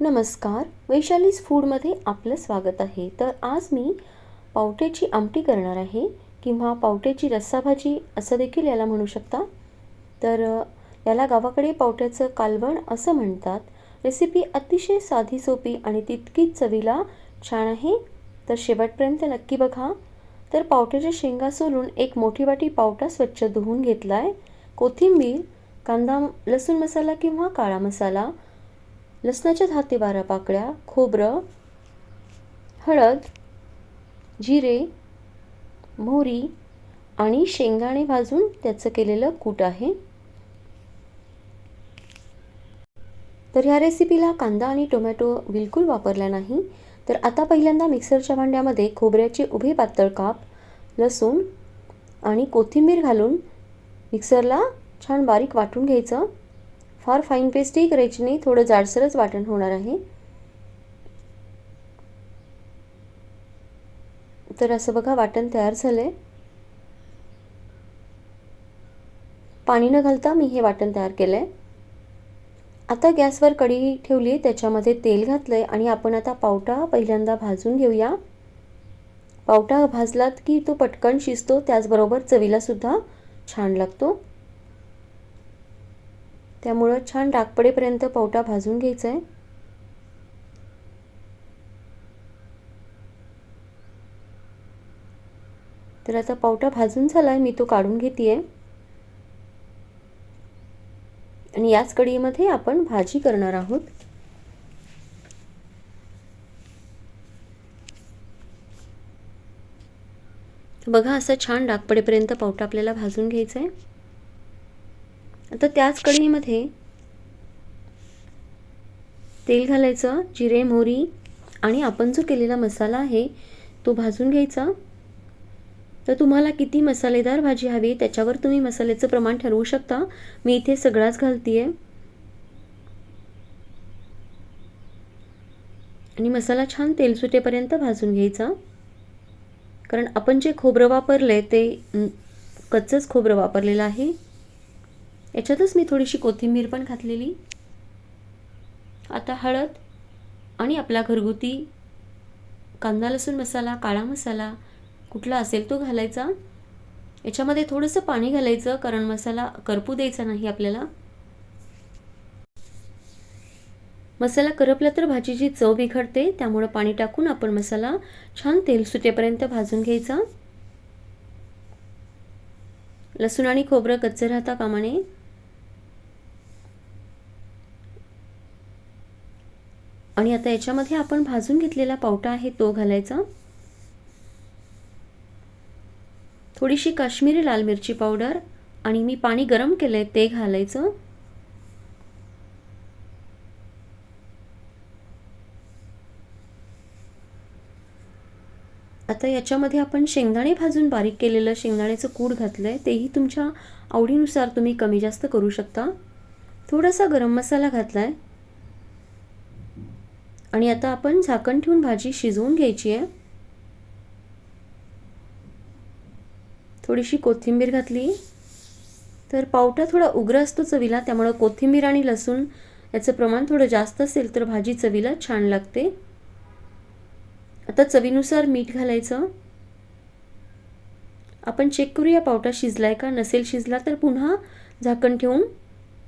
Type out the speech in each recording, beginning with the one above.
नमस्कार वैशालीज फूडमध्ये आपलं स्वागत आहे. तर आज मी पावट्याची आमटी करणार आहे किंवा पावट्याची रस्साभाजी असं देखील याला म्हणू शकता. तर याला गावाकडे पावट्याचं कालवण असं म्हणतात. रेसिपी अतिशय साधी सोपी आणि तितकीच चवीला छान आहे. तर शेवटपर्यंत नक्की बघा. तर पावट्याच्या शेंगा सोलून एक मोठी वाटी पावटा स्वच्छ धुवून घेतला आहे कोथिंबीर कांदा लसूण मसाला किंवा काळा मसाला लसणाच्या दहा ते बारा पाकळ्या खोबरं हळद जिरे मोहरी आणि शेंगाणे भाजून त्याचं केलेलं कूट आहे. तर ह्या रेसिपीला कांदा आणि टोमॅटो बिलकुल वापरला नाही तर आता पहिल्यांदा मिक्सरच्या भांड्यामध्ये खोबऱ्याचे उभे पातळ काप लसूण आणि कोथिंबीर घालून मिक्सरला छान बारीक वाटून घ्यायचं. फार फाईन पेस्टही करायची नाही थोडं जाडसरच वाटण होणार आहे. तर असं बघा वाटण तयार झालं आहे पाणी न घालता मी हे वाटण तयार केलं आहे आता गॅसवर कढी ठेवली आहे त्याच्यामध्ये तेल घातलं आहे आणि आपण आता पावटा पहिल्यांदा भाजून घेऊया. पावटा भाजलात की तो पटकन शिजतो त्याचबरोबर चवीलासुद्धा छान लागतो. त्यामुळं छान डाग पडेपर्यंत पावटा भाजून घ्यायचा आहे तर आता पावटा भाजून झाला आहे मी तो काढून घेते आहे आणि याच कढीमध्ये आपण भाजी करणार आहोत. बघा असं छान डागपडेपर्यंत पावटा आपल्याला भाजून घ्यायचा आहे आता त्याच कढईमध्ये तेल घालायचं जिरे मोहरी आणि आपण जो केलेला मसाला आहे तो भाजून घ्यायचा. तर तुम्हाला किती मसालेदार भाजी हवी त्याच्यावर तुम्ही मसाल्याचं प्रमाण ठरवू शकता. मी इथे सगळाच घालते आहे आणि मसाला छान तेल सुटेपर्यंत भाजून घ्यायचा. कारण आपण जे खोबरं वापरलं आहे ते कच्चंच खोबरं वापरलेलं आहे. याच्यातच मी थोडीशी कोथिंबीर पण घातलेली. आता हळद आणि आपला घरगुती कांदा लसूण मसाला काळा मसाला कुठला असेल तो घालायचा. याच्यामध्ये थोडंसं पाणी घालायचं कारण मसाला करपू द्यायचा नाही आपल्याला. मसाला करपला तर भाजीची चव बिघडते त्यामुळं पाणी टाकून आपण मसाला छान तेल सुटेपर्यंत भाजून घ्यायचा. लसूण आणि खोबरं कच्चं राहता कामाने. आणि आता याच्यामध्ये आपण भाजून घेतलेला पावटा आहे तो घालायचा. थोडीशी काश्मीरी लाल मिरची पावडर आणि मी पाणी गरम केलं आहे ते घालायचं. आता याच्यामध्ये आपण शेंगदाणे भाजून बारीक केलेलं शेंगदाण्याचं कूड घातलं आहे तेही तुमच्या आवडीनुसार तुम्ही कमी जास्त करू शकता. थोडासा गरम मसाला घातला आहे आणि आता आपण झाकण ठेवून भाजी शिजवून घ्यायची आहे. थोडीशी कोथिंबीर घातली. तर पावटा थोडा उग्र असतो चवीला त्यामुळं कोथिंबीर आणि लसूण याचं प्रमाण थोडं जास्त असेल तर भाजी चवीला छान लागते. आता चवीनुसार मीठ घालायचं. आपण चेक करूया पावटा शिजलाय का नसेल शिजला तर पुन्हा झाकण ठेवून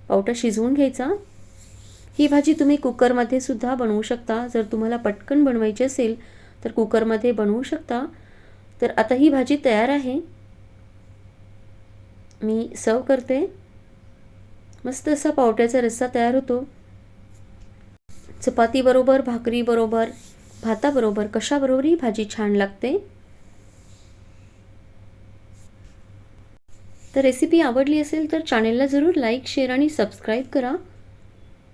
पावटा शिजवून घ्यायचा. ही भाजी तुम्ही कुकरमध्ये सुद्धा बनवू शकता. जर तुम्हाला पटकन बनवायची असेल तर कुकरमध्ये बनवू शकता. तर आता ही भाजी तयार आहे. मी सर्व करते. मस्त असा पावट्याचा रस्सा तयार होतो. चपातीबरोबर भाकरीबरोबर भाताबरोबर कशाबरोबर ही भाजी छान लागते. तर रेसिपी आवडली असेल तर चॅनेलला जरूर लाईक शेअर आणि सबस्क्राईब करा.